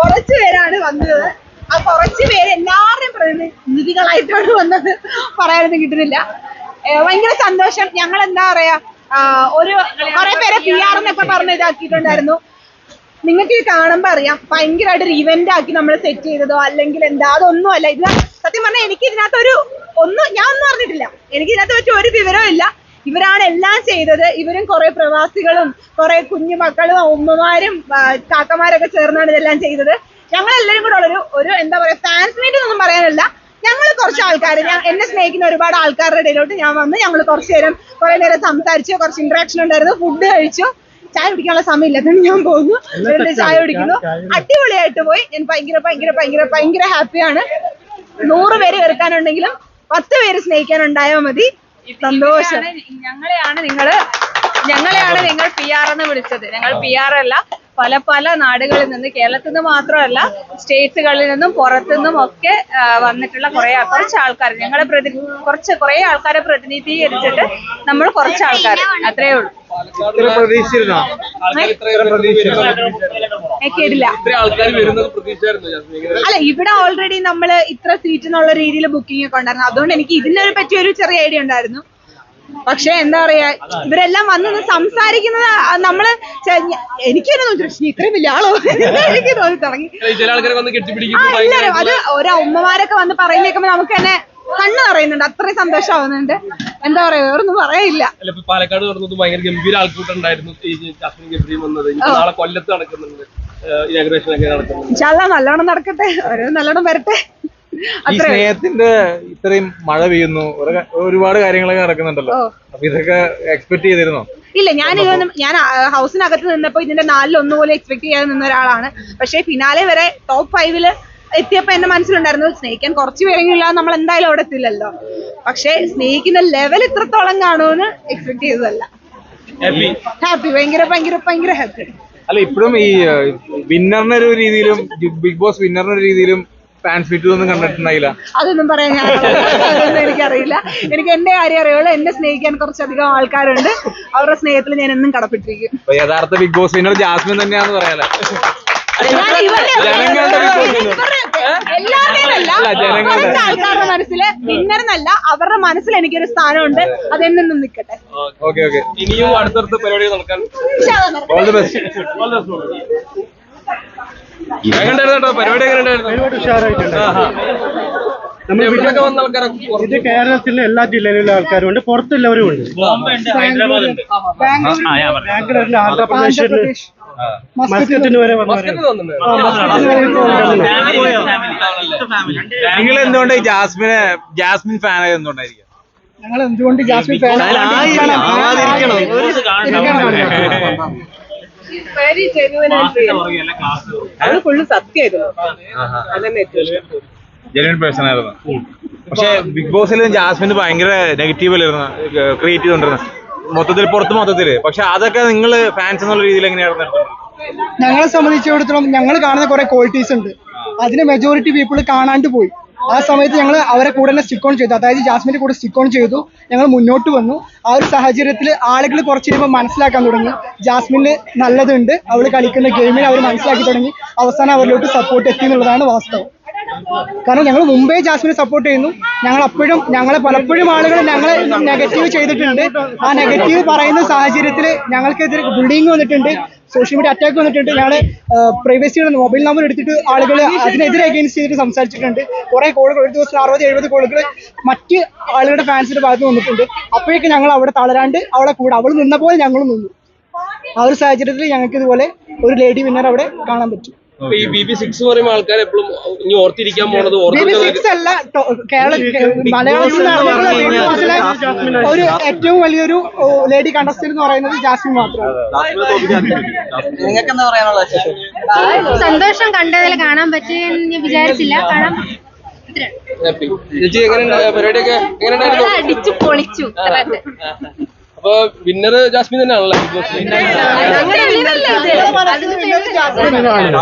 കുറച്ച് പേരാണ് വന്നത്. ആ കുറച്ചു പേര് എല്ലാവരുടെയും പ്രതിനിധികളായിട്ടാണ് വന്നത്. പറയാനൊന്നും കിട്ടുന്നില്ല. ഭയങ്കര സന്തോഷം. ഞങ്ങൾ എന്താ പറയാ ഒരു കുറെ പേരെ പി ആർ എന്നൊക്കെ പറഞ്ഞ് ഇതാക്കിയിട്ടുണ്ടായിരുന്നു. നിങ്ങൾക്ക് ഇത് കാണുമ്പോ അറിയാം ഭയങ്കരമായിട്ട് ഒരു ഇവന്റ് ആക്കി നമ്മൾ സെറ്റ് ചെയ്തതോ അല്ലെങ്കിൽ എന്താ അതൊന്നും അല്ല ഇത് സത്യം പറഞ്ഞാൽ എനിക്ക് ഇതിനകത്ത് ഒരു ഒന്നും ഞാൻ ഒന്നും അറിഞ്ഞിട്ടില്ല. എനിക്ക് ഇതിനകത്ത് പറ്റി ഒരു വിവരവും ഇല്ല. ഇവരാണ് എല്ലാം ചെയ്തത്. ഇവരും കുറെ പ്രവാസികളും കുറെ കുഞ്ഞു മക്കളും ഉമ്മമാരും കാക്കമാരൊക്കെ ചേർന്നാണ് ഇതെല്ലാം ചെയ്തത്. ഞങ്ങൾ എല്ലാവരും കൂടെ ഉള്ളൊരു ഒരു എന്താ പറയാ ഫാൻസ് മീറ്റിംഗ് ഒന്നും പറയാനല്ല. ഞങ്ങൾ കുറച്ച് ആൾക്കാർ ഞാൻ എന്നെ സ്നേഹിക്കുന്ന ഒരുപാട് ആൾക്കാരുടെ ഇടയിലോട്ട് ഞാൻ വന്ന്. ഞങ്ങൾ കുറച്ച് നേരം കുറെ നേരം സംസാരിച്ചു കുറച്ച് ഇന്ററാക്ഷൻ ഉണ്ടായിരുന്നു. ഫുഡ് കഴിച്ചു. ചായ കുടിക്കാനുള്ള സമയമില്ലാത്തതുകൊണ്ട് ഞാൻ പോകുന്നു. എന്നിട്ട് ചായ കുടിക്കുന്നു. അടിപൊളിയായിട്ട് പോയി. ഞാൻ ഭയങ്കര ഭയങ്കര ഭയങ്കര ഭയങ്കര ഹാപ്പിയാണ് നൂറ് പേര് വെറുക്കാനുണ്ടെങ്കിലും പത്ത് പേര് സ്നേഹിക്കാനുണ്ടായാൽ മതി. സന്തോഷം. ഞങ്ങളെയാണ് നിങ്ങൾ ഞങ്ങളെയാണ് നിങ്ങൾ പി ആർ എന്ന് വിളിച്ചത്. ഞങ്ങൾ പി ആർ അല്ല. പല പല നാടുകളിൽ നിന്ന് കേരളത്തിൽ നിന്ന് മാത്രമല്ല സ്റ്റേറ്റ്സുകളിൽ നിന്നും പുറത്തുനിന്നും ഒക്കെ വന്നിട്ടുള്ള കുറെ കുറച്ച് ആൾക്കാർ ഞങ്ങളെ പ്രതി കുറച്ച് കുറെ ആൾക്കാരെ പ്രതിനിധീകരിച്ചിട്ട് നമ്മൾ കുറച്ച് ആൾക്കാർ അത്രേ ഉള്ളൂ. ഇത്ര പ്രതീക്ഷിച്ചിരുന്നോ? കേട്ടില്ല. അല്ല ഇവിടെ ഓൾറെഡി നമ്മൾ ഇത്ര സീറ്റ് എന്നുള്ള രീതിയിൽ ബുക്കിംഗ് ഒക്കെ ഉണ്ടായിരുന്നു. അതുകൊണ്ട് എനിക്ക് ഇതിനെ പറ്റി ഒരു ചെറിയ ഐഡിയ ഉണ്ടായിരുന്നു. പക്ഷെ എന്താ പറയാ ഇവരെല്ലാം വന്ന് സംസാരിക്കുന്നത് നമ്മൾ എനിക്കൊരു തോന്നി ഇത്രയും വലിയ ആളോ? എനിക്ക് തോന്നി തുടങ്ങി. എല്ലാരും അത് ഓരോ ഉമ്മമാരൊക്കെ വന്ന് പറയുന്ന കേൾക്കുമ്പോ നമുക്ക് തന്നെ കണ്ണ് പറയുന്നുണ്ട് അത്രയും സന്തോഷമാവുന്നുണ്ട്. എന്താ പറയാ വേറൊന്നും പറയില്ല. അല്ല ഇപ്പൊ പാലക്കാട് നടന്നത് ഭയങ്കര ഗംഭീര ആൾക്കൂട്ടം ഉണ്ടായിരുന്നു ഈ ജാസ്മിൻ ഗബ്രിയും വന്നത്. ഇനി നാളെ കൊല്ലത്ത് നടക്കുന്നുണ്ട്. ഇനാഗ്രേഷൻ ഒക്കെ നടക്കുന്നുണ്ട്. ഇൻഷാല്ലാ നല്ലോണം നടക്കട്ടെ. ഓരോ നല്ലോണം വരട്ടെ. ഈ സ്നേഹത്തിന്റെ ഇത്രയും മഴ പെയ്യുന്നു. ഒരുപാട് കാര്യങ്ങളൊക്കെ നടക്കുന്നുണ്ടല്ലോ. അപ്പൊ ഇതൊക്കെ എക്സ്പെക്ട് ചെയ്തിരുന്നോ? ഇല്ല ഞാൻ ഇതൊന്നും ഞാൻ ഹൗസിനകത്ത് നിന്നപ്പോ ഇതിന്റെ നാലിൽ ഒന്നുപോലെ എക്സ്പെക്ട് ചെയ്യാതെ നിന്ന ഒരാളാണ്. പക്ഷേ ഫിനാലെ വരെ ടോപ്പ് ഫൈവിൽ എത്തിയപ്പോ എന്റെ മനസ്സിലുണ്ടായിരുന്നു സ്നേഹിക്കാൻ കുറച്ച് പേരെങ്കിലും നമ്മൾ എന്തായാലും അവിടെ എത്തില്ലല്ലോ. പക്ഷേ സ്നേഹിക്കുന്ന ലെവൽ ഇത്രത്തോളം കാണുമെന്ന് എക്സ്പെക്ട് ചെയ്തതല്ല. ഹാപ്പി ഹാപ്പി ഭയങ്കര ഭയങ്കര ഭയങ്കര ഹാപ്പി അല്ല ഇപ്പോഴും ഈ വിന്നറിന്റെ ഒരു രീതിയിലും ബിഗ് ബോസ് വിന്നറിന്റെ ഒരു രീതിയിലും ഫാൻസ് മീറ്റ് ഒന്നും കണ്ടിട്ടുണ്ടായില്ല. അതൊന്നും പറയാൻ ഞാൻ അതൊന്നും എനിക്കറിയില്ല. എനിക്ക് എന്റെ കാര്യം അറിയുള്ളൂ. എന്നെ സ്നേഹിക്കാൻ കുറച്ചധികം ആൾക്കാരുണ്ട്. അവരുടെ സ്നേഹത്തിൽ ഞാൻ എന്നും കടപ്പെട്ടിരിക്കും. യഥാർത്ഥ ബിഗ് ബോസ് വിന്നർ ജാസ്മിൻ തന്നെയാണെന്ന് പറയാലേ. എല്ലാവരുടെയും ആൾക്കാരുടെ മനസ്സിൽ വിന്നർന്നല്ല അവരുടെ മനസ്സിൽ എനിക്കൊരു സ്ഥാനമുണ്ട്. അതെന്നും നിൽക്കട്ടെ. Okay okay. ഇനിയും അടുത്തടുത്ത പരിപാടി നടക്കാൻ? ഓൾ ദി ബെസ്റ്റ് എങ്ങനെയുണ്ടായിരുന്നു കേട്ടോ? പരിപാടി ഇത് കേരളത്തിലെ എല്ലാ ജില്ലയിലുള്ള ആൾക്കാരും ഉണ്ട്. പുറത്തുള്ളവരും ഉണ്ട്. ബാംഗ്ലൂരിൽ ആന്ധ്രാപ്രദേശിൽ മസ്കറ്റിന് വരെ നിങ്ങൾ എന്തുകൊണ്ട് ജാസ്മിനെ ജാസ്മിൻ ഫാൻ ആയത് എന്തുകൊണ്ടായിരിക്കും ഞങ്ങൾ എന്തുകൊണ്ട് ജാസ്മിൻ ഫാൻ വെരി ജെന്യൂൻ അത് ഫുള്ള് സത്യമായിരുന്നു. അതന്നെ ഏറ്റവും ജെന്യൂൻ പേഴ്സൺ ആയിരുന്നു. പക്ഷെ ബിഗ് ബോസിൽ ജാസ്മിന് ഭയങ്കര നെഗറ്റീവ് അല്ലായിരുന്നു ക്രിയേറ്റ് ചെയ്തോണ്ടിരുന്നത് മൊത്തത്തിൽ പുറത്ത് മൊത്തത്തിൽ. പക്ഷെ അതൊക്കെ നിങ്ങൾ ഫാൻസ് എന്നുള്ള രീതിയിൽ എങ്ങനെയാണ്? ഞങ്ങളെ സംബന്ധിച്ചിടത്തോളം ഞങ്ങൾ കാണുന്ന കുറെ ക്വാളിറ്റീസ് ഉണ്ട്. അതിന് മെജോറിറ്റി പീപ്പിൾ കാണാണ്ട് പോയി. ആ സമയത്ത് ഞങ്ങൾ അവരെ കൂടെ തന്നെ സ്റ്റിക്ക് ഓൺ ചെയ്തു. അതായത് ജാസ്മിന്റെ കൂടെ സ്റ്റിക്ക് ഓൺ ചെയ്തു. ഞങ്ങൾ മുന്നോട്ട് വന്നു. ആ ഒരു സാഹചര്യത്തിൽ ആളുകൾ കുറച്ച് കഴിയുമ്പോൾ മനസ്സിലാക്കാൻ തുടങ്ങി. ജാസ്മിന് നല്ലതുണ്ട്. അവൾ കളിക്കുന്ന ഗെയിമിൽ അവർ മനസ്സിലാക്കി തുടങ്ങി. അവസാനം അവരിലോട്ട് സപ്പോർട്ട് എത്തി എന്നുള്ളതാണ് വാസ്തവം. കാരണം ഞങ്ങൾ മുംബൈ ജാസ്മിനെ സപ്പോർട്ട് ചെയ്യുന്നു. ഞങ്ങൾ അപ്പോഴും ഞങ്ങളെ പലപ്പോഴും ആളുകൾ ഞങ്ങളെ നെഗറ്റീവ് ചെയ്തിട്ടുണ്ട്. ആ നെഗറ്റീവ് പറയുന്ന സാഹചര്യത്തിൽ ഞങ്ങൾക്കെതിരെ ബുള്ളിങ് വന്നിട്ടുണ്ട്. സോഷ്യൽ മീഡിയ അറ്റാക്ക് വന്നിട്ടുണ്ട്. ഞങ്ങൾ പ്രൈവസിയുടെ മൊബൈൽ നമ്പർ എടുത്തിട്ട് ആളുകൾ അതിനെതിരെ അഗെയിൻസ്റ്റ് ചെയ്തിട്ട് സംസാരിച്ചിട്ടുണ്ട്. കുറെ കോളുകൾ ഒരു ദിവസം അറുപത് എഴുപത് കോളുകൾ മറ്റ് ആളുകളുടെ ഫാൻസിന്റെ ഭാഗത്ത് വന്നിട്ടുണ്ട് അപ്പോഴേക്കും ഞങ്ങൾ അവിടെ തളരാണ്ട് അവളെ കൂടെ അവൾ നിന്ന പോലെ ഞങ്ങളും നിന്നു. ആ ഒരു സാഹചര്യത്തിൽ ഞങ്ങൾക്ക് ഇതുപോലെ ഒരു ലേഡി വിന്നർ അവിടെ കാണാൻ പറ്റും. ഈ ബി ബി സിക്സ് പറയുമ്പോൾ ആൾക്കാർ എപ്പോഴും ഇനി ഓർത്തിരിക്കാൻ പോണത് അല്ല കേരള മലയാളത്തിൽ നടന്നിട്ടുള്ള ഒരു ഏറ്റവും വലിയൊരു ലേഡി കണ്ടസ്റ്റന്റ് എന്ന് പറയുന്നത് ജാസ്മിൻ മാത്രമാണ്. സന്തോഷം കണ്ടതിൽ കാണാൻ പറ്റുമെന്ന് വിചാരിച്ചില്ല. കാണാൻ ചേച്ചി അടിച്ചു പൊളിച്ചു. അപ്പൊ വിന്നർ ജാസ്മിൻ തന്നെയാണല്ലോ? ബിഗ്